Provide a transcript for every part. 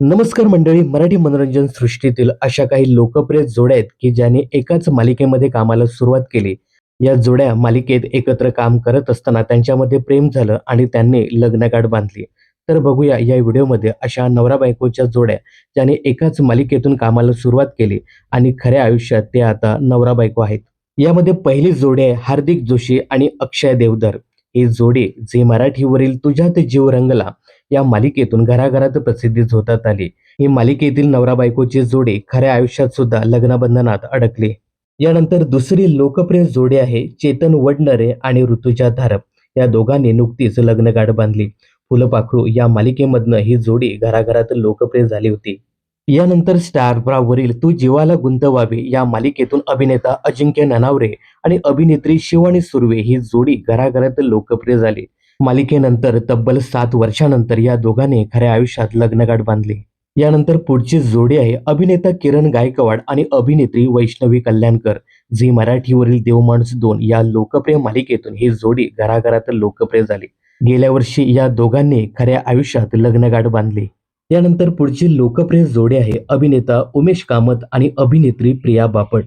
नमस्कार मंडळी मराठी मनोरंजन सृष्टीतील अशा काही लोकप्रिय जोड्या आहेत की ज्यांनी एकाच मालिकेमध्ये कामाला सुरुवात केली. या जोड्या मालिकेत एकत्र काम करत असताना त्यांच्यामध्ये प्रेम झालं आणि त्यांनी लग्नगाठ बांधली. तर बघूया या व्हिडिओमध्ये अशा नवरा बायकोच्या जोड्या ज्याने एकाच मालिकेतून कामाला सुरुवात केली आणि खऱ्या आयुष्यात ते आता नवरा बायको आहेत. यामध्ये पहिली जोडी आहे हार्दिक जोशी आणि अक्षय देवधर. हे जोडे जे मराठीवरील तुझ्यात जीव रंगला या मालिकेतून घराघरात प्रसिद्धी झोतात आली. ही मालिकेतील नवरा बायकोचे जोडे खऱ्या आयुष्यात सुद्धा लग्नबंधनात अडकले. यानंतर दुसरी लोकप्रिय जोडी आहे चेतन वडनरे आणि ऋतुजा धारप. या दोघांनी नुकतीच लग्नगाठ बांधली. फुलपाखरू या मालिकेमधनं ही जोडी घराघरात लोकप्रिय झाली होती. यानंतर स्टार वरील तू जीवाला गुंतवावे या मालिकेतून अभिनेता अजिंक्य ननावरे आणि अभिनेत्री शिवानी सुर्वे ही जोडी घराघरात लोकप्रिय झाली. मालिकेनंतर तब्बल सात वर्षानंतर या दोघांनी खऱ्या आयुष्यात लग्नगाठ बांधली. यानंतर पुढची जोडी आहे अभिनेता किरण गायकवाड आणि अभिनेत्री वैष्णवी कल्याणकर. झी मराठीवरील देवमाणूस दोन या लोकप्रिय मालिकेतून ही जोडी घराघरात लोकप्रिय झाली. गेल्या वर्षी या दोघांनी खऱ्या आयुष्यात लग्नगाठ बांधली. यानंतर पुढची लोकप्रिय जोडी आहे अभिनेता उमेश कामत आणि अभिनेत्री प्रिया बापट.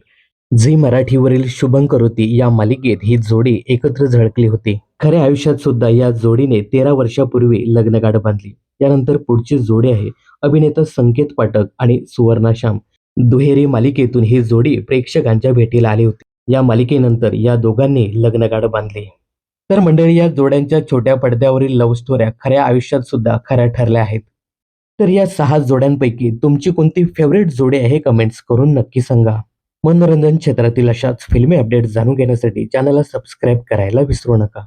झी मराठीवरील शुभंकरोती या मालिकेत ही जोडी एकत्र झळकली होती. खऱ्या आयुष्यात सुद्धा या जोडीने तेरा वर्षापूर्वी लग्नगाठ बांधली. यानंतर पुढची जोडी आहे अभिनेता संकेत पाठक आणि सुवर्णा श्याम. दुहेरी मालिकेतून ही जोडी प्रेक्षकांच्या भेटीला आली होती. या मालिकेनंतर या दोघांनी लग्नगाठ बांधली. तर मंडळी या जोड्यांच्या छोट्या पडद्यावरील लव्ह स्टोऱ्या खऱ्या आयुष्यात सुद्धा खऱ्या ठरल्या आहेत. तर या सहा जोड्यांपैकी तुमची कोणती फेवरेट जोडी आहे? कमेंट्स करून नक्की सांगा. मनोरंजन क्षेत्रातील अशाच फिल्मी अपडेट जाणून घेण्यासाठी चॅनलला सबस्क्राईब करायला विसरू नका.